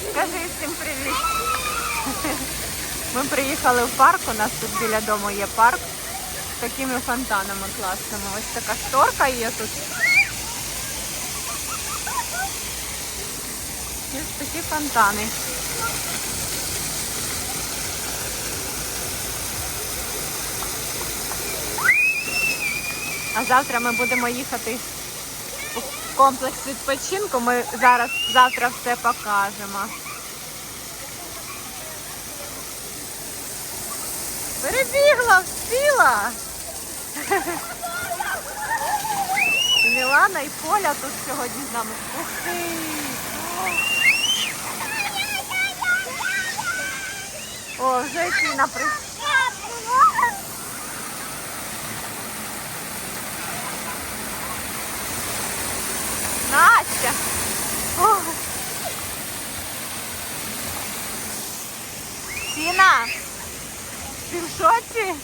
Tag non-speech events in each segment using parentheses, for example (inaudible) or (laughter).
Скажи всім привіт. Ми приїхали в парк, у нас тут біля дому є парк з такими фонтанами класними. Ось така шторка є тут. І ось такі фонтани. А завтра ми будемо їхати комплекс відпочинку. Ми зараз завтра все покажемо. Перебігла, встигла. Мілана і Поля тут сьогодні з нами. Ух ти! О, вже Тіна прийшла. Настя! О. Тіна! Ти в шоці?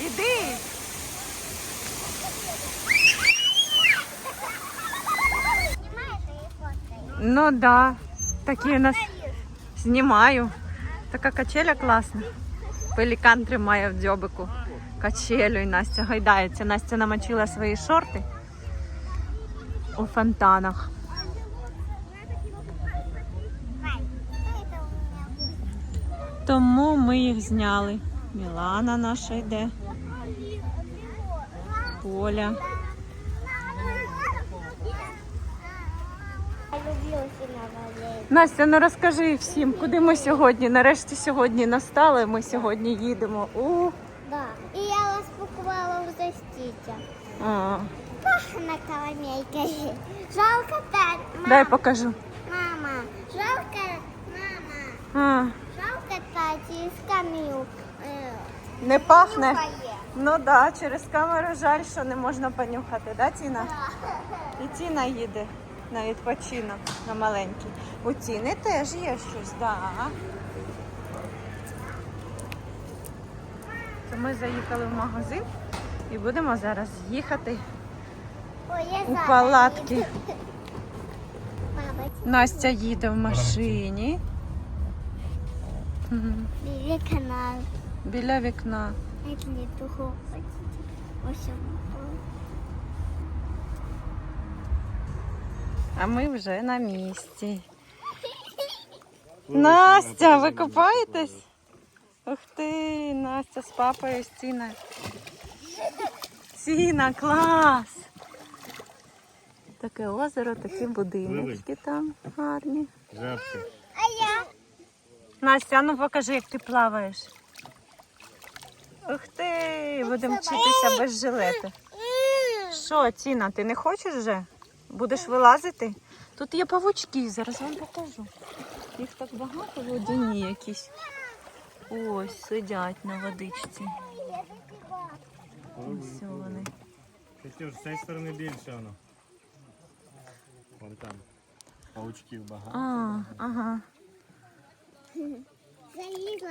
Іди! Ну да, такі у нас знімаю. Така качеля класна. Пелікан тримає в дзьобику качелю і Настя гайдається. Настя намочила свої шорти у фонтанах. Тому ми їх зняли. Мілана наша йде. Поля. Настя, ну розкажи всім, куди ми сьогодні? Нарешті сьогодні настали. Ми сьогодні їдемо у. Да. И я вас покупала в застите. А, На. Жалко так. Мама. дай покажу. Мама. Жалко. Мама. А, Жалко Тати с камил. Э, не пахне. Ну да, через камеру жаль, що не можна понюхати, да, Тіна? І Тіна їде на відпочинок на маленький. У Тіни теж є щось, да. То ми заїхали в магазин і будемо зараз їхати у палатки. (laughs) Настя їде в машині. Бери канал. Біля вікна. А ми вже на місці. Настя, ви купаєтесь? Ух ти, Настя з папою з Тіною. Ціна, клас! Таке озеро, такі будиночки там гарні. Жабки. А я? Настя, ну покажи, як ти плаваєш. Ух ти, будемо вчитися без жилета. Що, Тіна, ти не хочеш вже? Будеш вилазити? Тут є павучки, зараз вам покажу. Їх так багато водяні якісь. Ось сидять на водичці. Ось вони. Катюш, з цієї сторони більше воно. Вон там. Паучків багато. А, ага. Залізла.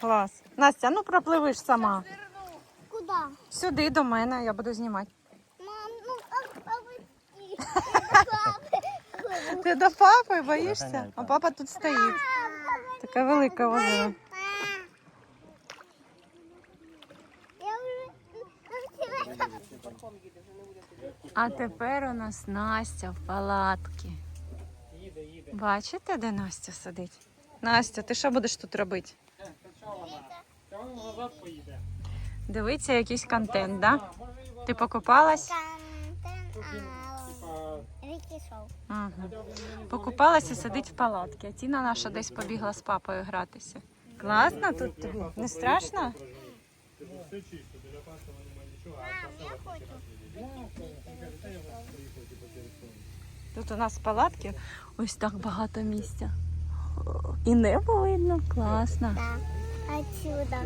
Клас. Настя, ну пропливиш сама. Куда? Сюди до мене, я буду знімати. Мам, ну а, а ви Ти до папи боїшся? А папа тут стоїть. Таке велике озеро. Я вже А тепер у нас Настя в палатці. Бачите, де Настя сидить? Настя, ти що будеш тут робити? Дивиться якийсь контент, да? Ти покупалась? Ага. Покупалася, сидить в палатці. А Тіна наша десь побігла з папою гратися. Класно тут тобі? Не страшно? Мам, я хочу. Тут у нас палатки ось так багато місця. І небо видно, класно. Так, отсюда.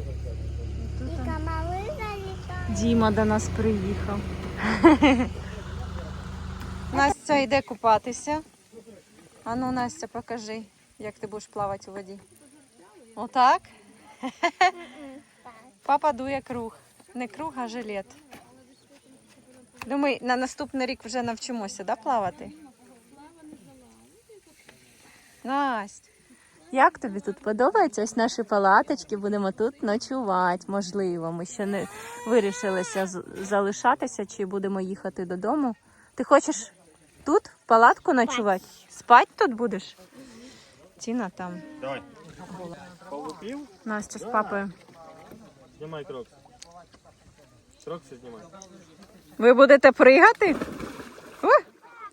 І комары залітають. Діма до нас приїхав. Настя йде купатися. Ану, Настя, покажи, як ти будеш плавати у воді. Отак? Папа дує круг. Не круг, а жилет. Думаю, на наступний рік вже навчимося, да, плавати? Настя, як тобі тут подобається? Ось наші палаточки, будемо тут ночувати, можливо. Ми ще не вирішилися залишатися чи будемо їхати додому. Ти хочеш тут, в палатку ночувати? Спать тут будеш? Тіна там. Давай. Настя з папою. Знімай крокси. Крокси знімай. Ви будете пригати? О,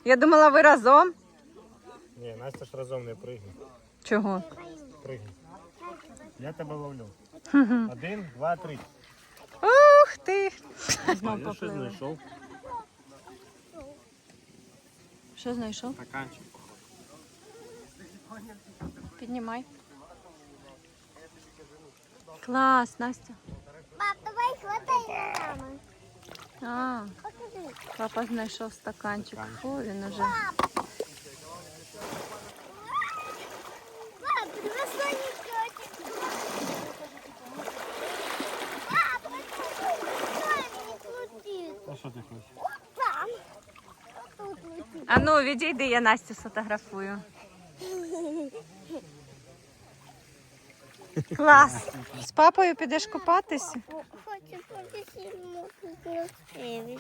я думала, ви разом. Ні, Настя ж разом не пригне. Чого? Пригне. Я тебе ловлю. Один, два, три. Ух ти! Знов Я щось поплили. знайшов. Що знайшов? Стаканчик. Піднімай. Клас, Настя. Пап, давай хватай маму. А, Покажи. папа знайшов стаканчик. О, він уже. Пап, два слоника. Пап, это летит. А що ти хочеш? Там. Тут летит. А ну, відійди, я Настю сфотографую. Клас. З папою підеш купатися? Хочу повісити мокрий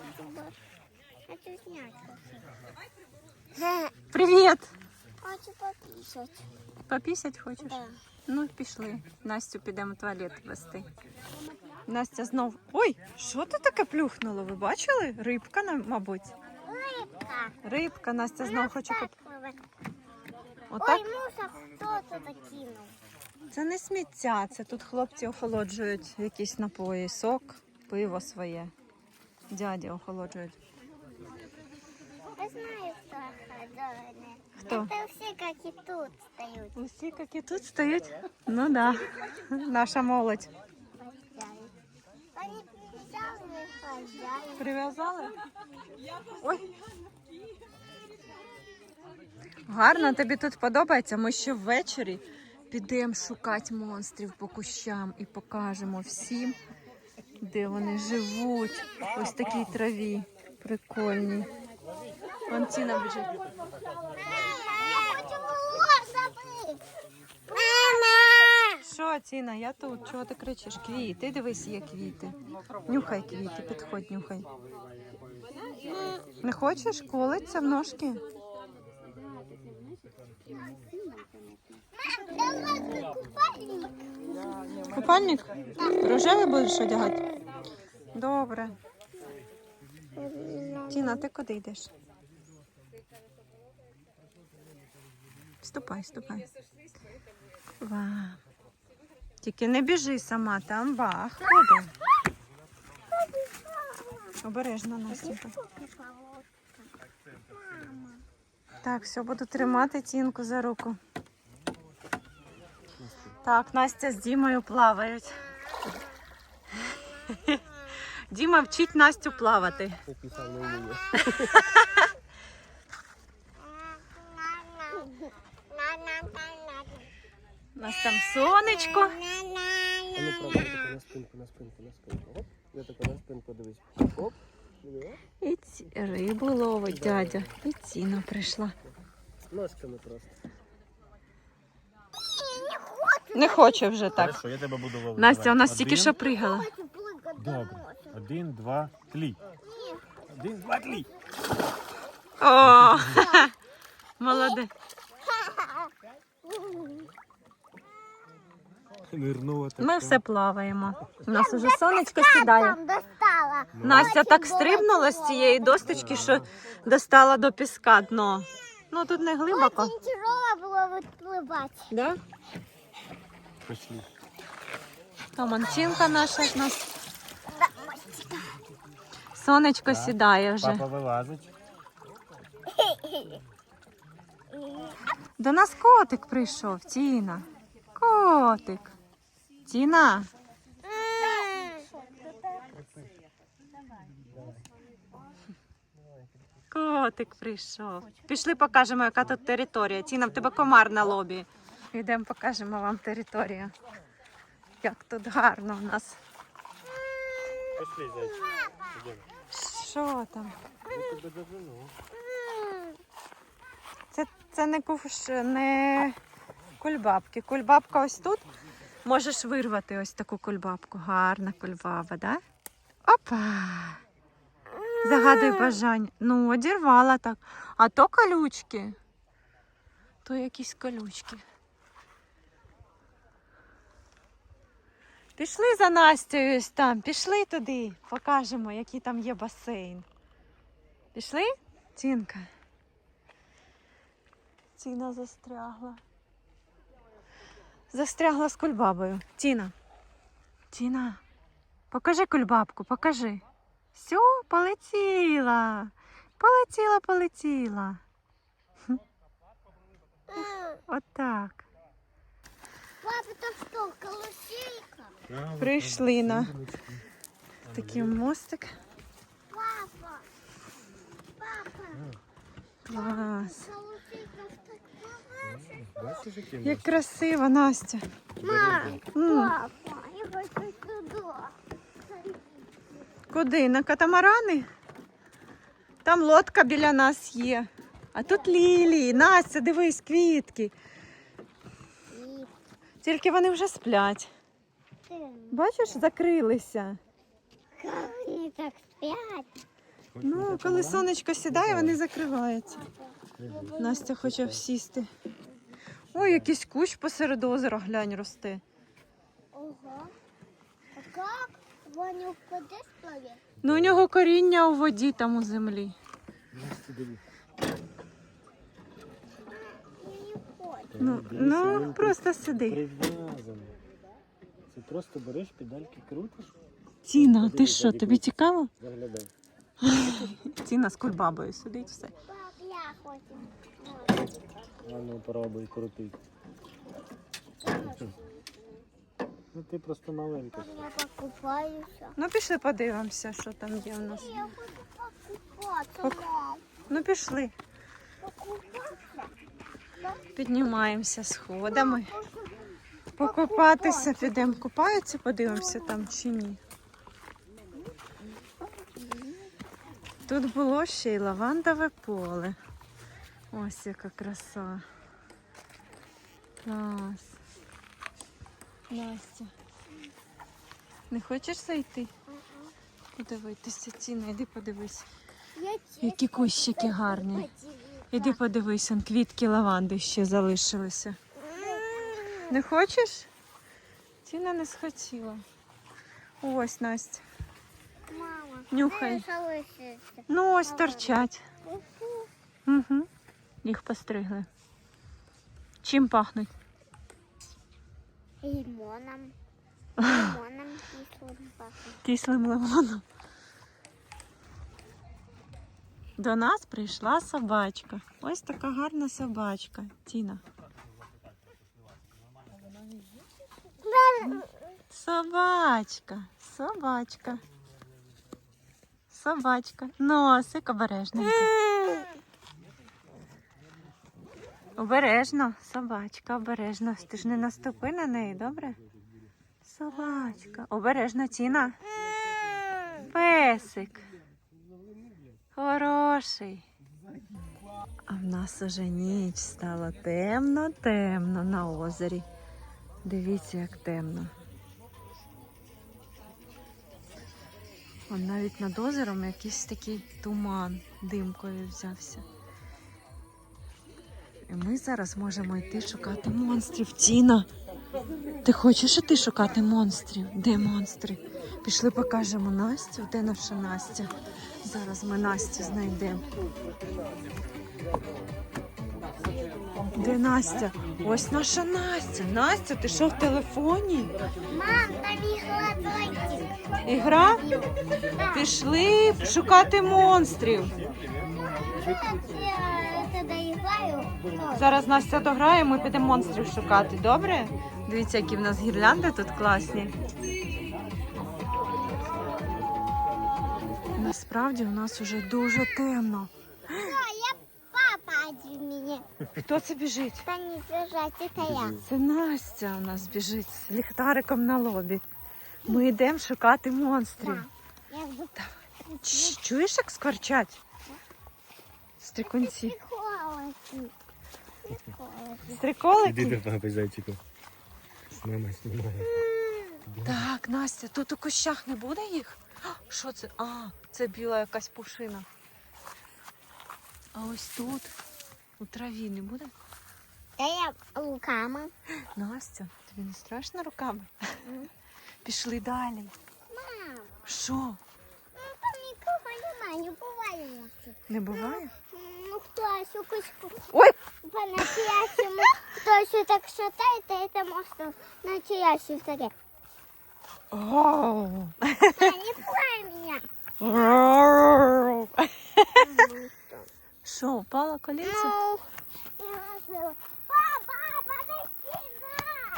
Хочу зняти. Привіт! Хочу пописати. Попісять хочеш? Да. Ну, пішли. Настю підемо в туалет вести. Настя знов. Ой, що ти таке плюхнуло? Ви бачили? Рибка, мабуть. Рибка. Рибка, Настя знов хоче куп... Ой, мусор, хто це кинув? Це не сміття, це тут хлопці охолоджують якісь напої, сок, пиво своє. Дяді охолоджують. Я знаю, хто охладований. Хто? Это все, как и тут, стоят. Усі, як і тут стоять. Ну да. Наша молодь. хозяин. Они привязаны хозяин. Прив'язали? Ой. Гарно, тобі тут подобається. Ми ще ввечері підемо шукати монстрів по кущам і покажемо всім, де вони живуть. Ось такій траві. Прикольні. Вон ціна! Що, Ціна, я тут. Чого ти кричиш? Квіти, дивись, є квіти. Нюхай квіти, підходь, нюхай. Не хочеш? Колиться в ножки? Купальник. Купальник? Рожевий будеш одягати? Добре. Тіна, ти куди йдеш? Ступай, ступай. Ва. Тільки не біжи сама, там бах буде. Обережно, Настенька. Так, все, буду тримати тінку за руку. Так, Настя з Дімою плавають. Діма вчить Настю плавати. У нас там сонечко. А ну пробуй тако на спинку, на спинку, на спинку. Оп. Я тако на спинку дивись. Оп. І рибу ловить дядя. І ціна прийшла. Ножками просто. Не хоче вже так. Хорошо, я тебе буду ловити. Настя, у нас Один. тільки що пригала. Добре. Один, два, тлі. Один, два, тлі. О, молодець. Нирнула Ми все плаваємо. У нас уже сонечко сідає. Там достала. Настя так стрибнула з цієї досточки, що достала до піска дно. Ну тут не глибоко. Очень тяжело было выплывать. Да? Пішли. Там Антінка наша в нас. Сонечко сідає вже. Папа вилазить. До нас котик прийшов, Тіна. Котик. Тіна. Котик прийшов. Пішли покажемо, яка тут територія. Тіна, в тебе комар на лобі. Йдемо покажемо вам територію. Як тут гарно у нас. Пішли, зайчик. Що там? Я тебе дожену. Це, це не куш, не кульбабки. Кульбабка ось тут. Можеш вирвати ось таку кульбабку. Гарна кульбаба, да? Опа! Загадуй бажання. Ну, одірвала так. А то колючки. То якісь колючки. Пішли за Настею ось там, пішли туди, покажемо, який там є басейн. Пішли? Тінка. Тіна застрягла. Застрягла з кульбабою. Тіна. Тіна. Покажи кульбабку, покажи. Все, полетіла. Полетіла, полетіла. Хм. Отак. Папа, это что, колусейка? Прийшли на такий мостик. Папа, папа, Клас. Як красиво, Настя. Мам, папа, я хочу туда. Куди? На катамарани? Там лодка біля нас є. А тут лілії. Настя, дивись, квітки. Тільки вони вже сплять. Бачиш, закрилися. как они так спят? Ну, коли сонечко сідає, вони закриваються. Настя хоче сісти. Ой, якийсь кущ посеред озера, глянь, росте. Ого. А не упадешь в плаве? Ну, у нього коріння у воді там у землі. Ну, ну просто сиди. Прив'язаний. Це просто береш педальки, крутиш, Тіна, ти що, тобі цікаво? заглядай. (laughs) Тіна з кульбабою сидить все. Хочу. А ну пробуй крутити. Ну ти просто маленька. Я покупаюсь. Ну, пішли подивимося, що там є у нас. Я хочу Пок- Ну, пішли. Піднімаємося сходами. Покупатися підемо. Купаються, подивимося там чи ні. Тут було ще й лавандове поле. Ось яка краса. Клас. Настя. Не хочеш зайти? Подивитися, Тіна, іди подивись. Які кущики гарні. Іди подивись, квітки лаванди ще залишилися. Не хочеш? Тіна не схотіла. Ось, Настя. Мама, Нюхай. Ну, ось торчать. Угу. Їх постригли. Чим пахнуть? Лимоном. (laughs) Лимоном кислым пахнет. Кислим лимоном. До нас прийшла собачка. Ось така гарна собачка. Тіна. Собачка, собачка. Собачка. Носик обережненько. Обережно, собачка, обережно. Ти ж не наступи на неї, добре? Собачка. Обережно, Тіна. Песик. Хороший. А в нас уже ніч стало темно, темно на озері. Дивіться, як темно. Он навіть над озером якийсь такий туман димкою взявся. І ми зараз можемо йти шукати монстрів. Тіна, ти хочеш іти шукати монстрів? Де монстри? Пішли покажемо Настю. Де наша Настя? Зараз ми Настю знайдемо. Де Настя? Ось наша Настя. Настя, ти що в телефоні? Мам, там игла зонтик. Ігра? Пішли шукати монстрів. Зараз Настя дограє, ми підемо монстрів шукати, добре? Дивіться, які в нас гірлянди тут класні. Насправді у нас уже дуже темно. Хто це біжить? Да не бежать, это я. Це Настя у нас біжить з ліхтариком на лобі. Ми йдемо шукати монстрів. Я буду Чуєш, як скворчать? Стрикунці. Стриколики? Іди до папи зайчику. Мама знімає. Так, Настя, тут у кущах не буде їх? Що це? А, це біла якась пушина. А ось тут у траві не буде? Та я руками. Настя, тобі не страшно руками? (laughs) Пішли далі. Мам, Що? ну там нікого немає, не буває. Не буває? Ну хтось у кучку Ой! по-настоящему, хтось так шатает, а это может настоящий таке. Оу. Не пугай меня. Що, упала колінце?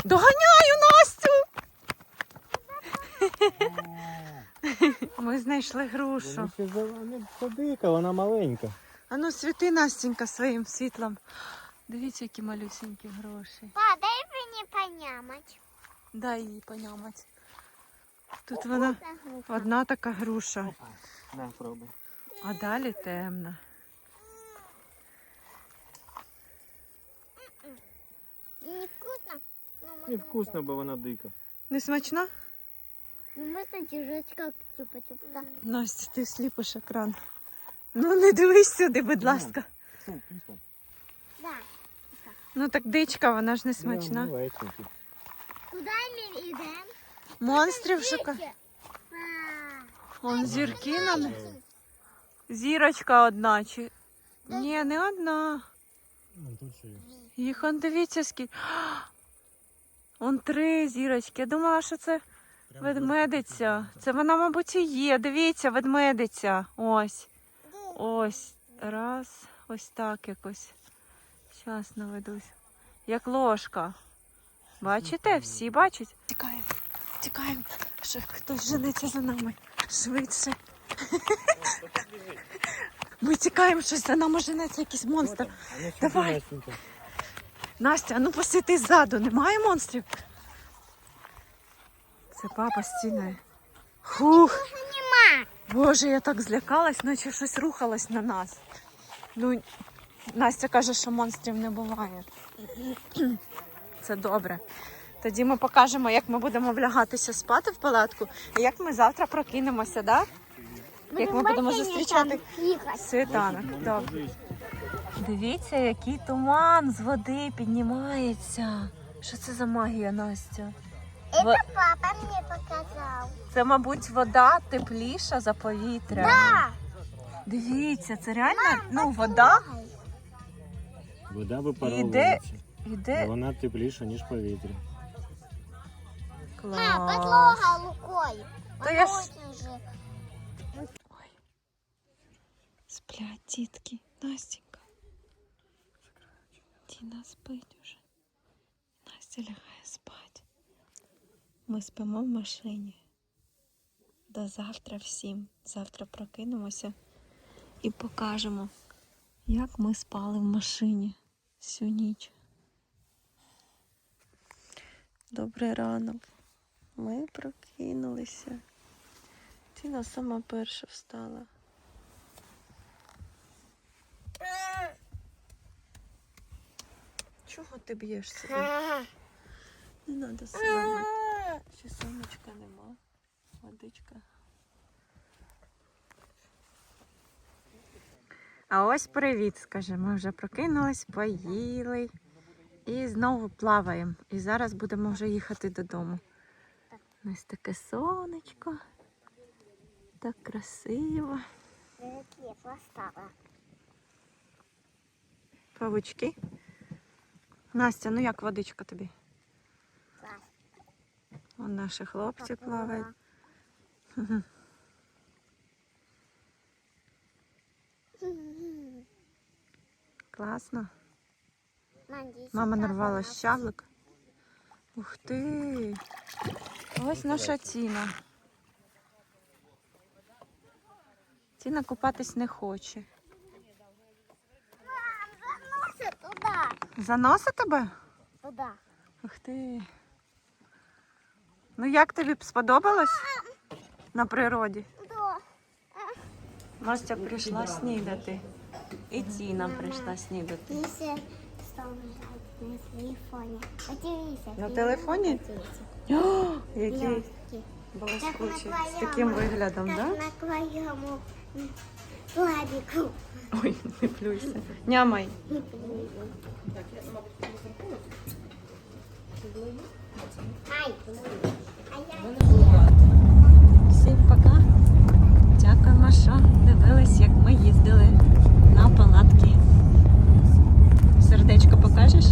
Доганяю Настю! (laughs) Ми знайшли грушу. Подика, вона маленька. А ну світи Настенька своїм світлом. Дивіться, які малюсенькі гроші. Па, дай мне понямать. Дай їй понямать. Тут вона одна така груша, На, пробуй. а далі темна. Не вкусно? Ну, можно- Невкусно, бо вона дика. Не смачна? Ну, можно держать как чупа-чупа. Да. Настя, ти сліпиш екран. Ну не дивись сюди, будь ласка. Фу, кисло. да. Ну так дичка, вона ж не смачна. Ну, легенький. Куда мы идем? Монстрів шука. Он зірки на них. Зірочка одна чи. Ні, не одна. Ну, тут ще є. Їх он дивіться скільки. (gasps) Он три зірочки. Я думала, що це ведмедиця. Це вона, мабуть, і є. Дивіться, ведмедиця. Ось. Ось. Раз. Ось так якось. Щас наведусь. Як ложка. Бачите? Всі бачать? Тікаємо. Тікаємо. Ще хтось жениться за нами. Швидше. (laughs) Ми тікаємо, щось за нами женеться якийсь монстр. Ну, Давай. Настя, ну посвіти ззаду, немає монстрів? Це папа стіною. Хух. Боже, я так злякалась, наче щось рухалось на нас. Ну, Настя каже, що монстрів не буває. (clears throat) Це добре. Тоді ми покажемо, як ми будемо влягатися спати в палатку, і як ми завтра прокинемося, так? Як ми будемо зустрічати світанок. Добре. Дивіться, який туман з води піднімається. Що це за магія, Настя? Во- Папа мне показал. Це, мабуть, вода тепліша за повітря. Да. Дивіться, це реально ну, вода Вода Іде- випаровується. йде. Вона тепліша, ніж повітря. А, Клас. подлога лукой. Та я ж-. Ой. Сплять дітки. Настенька. Тіна спить уже. Настя лягає спати. Ми спимо в машині. До завтра всім. Завтра прокинемося і покажемо, як ми спали в машині всю ніч. Добрий ранок. Ми прокинулися. Тіна сама перша встала. Чого ти б'єшся? Не треба себе. Ще сонечка нема. Водичка. А ось привіт, скажи. Ми вже прокинулись, поїли і знову плаваємо. І зараз будемо вже їхати додому. Ось таке сонечко. Так красиво. Павучки. Настя, ну як водичка тобі? Класс. Вон наші хлопці плавають. Класно. Мама нарвала щавлик. Ух ти. Ось наша Тіна. Тіна купатись не хоче. Заносить тебе? Туда. Ух ти. Ну як тобі сподобалось на природі? Да. Настя прийшла снідати. І Тіна прийшла снідати. На телефоні. Подивися. На телефоні? О, який блискучий. З таким виглядом, так? так? на твоєму Владику. Ой, не плюйся. Нямай. Не плюйся. Так, я сама Ай, ну, Всім пока. Дякуємо, що дивились, як ми їздили на палатки. Сердечко покажеш?